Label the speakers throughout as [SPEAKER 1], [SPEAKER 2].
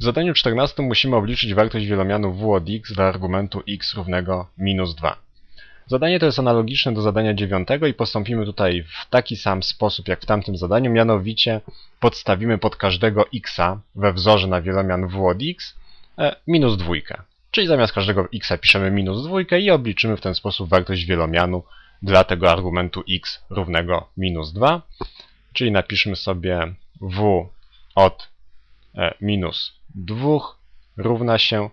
[SPEAKER 1] W zadaniu 14 musimy obliczyć wartość wielomianu w od x dla argumentu x równego minus 2. Zadanie to jest analogiczne do zadania 9 i postąpimy tutaj w taki sam sposób jak w tamtym zadaniu, mianowicie podstawimy pod każdego x we wzorze na wielomian w od x e, minus dwójkę. Czyli zamiast każdego x piszemy minus dwójkę i obliczymy w ten sposób wartość wielomianu dla tego argumentu x równego minus 2. Czyli napiszmy sobie w od minus 2 równa się.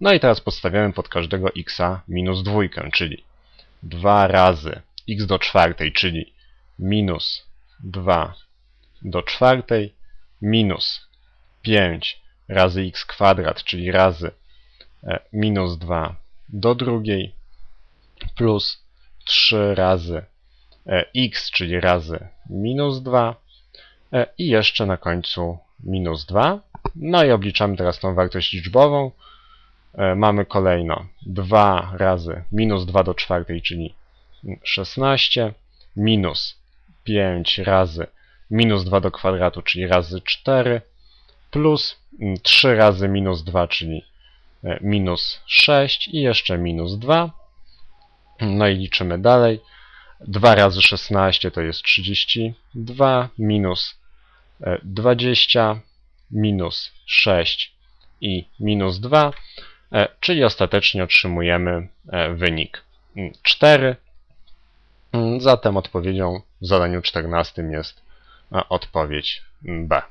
[SPEAKER 1] No i teraz podstawiamy pod każdego x minus dwójkę, czyli 2 razy x do czwartej, czyli minus 2 do czwartej, minus 5 razy x kwadrat, czyli razy e, minus 2 do drugiej, plus 3 razy e, x, czyli razy minus 2 e, i jeszcze na końcu minus 2. No i obliczamy teraz tą wartość liczbową. E, Mamy kolejno 2 razy minus 2 do czwartej, czyli 16, minus 5 razy minus 2 do kwadratu, czyli razy 4, plus 3 razy minus 2, czyli e, minus 6 i jeszcze minus 2. No i liczymy dalej. 2 razy 16 to jest 32, minus e, 20, minus 6 i minus 2, e, czyli ostatecznie otrzymujemy e, wynik mm, 4. Mm, Zatem odpowiedzią w zadaniu 14 jest e, odpowiedź mm, B.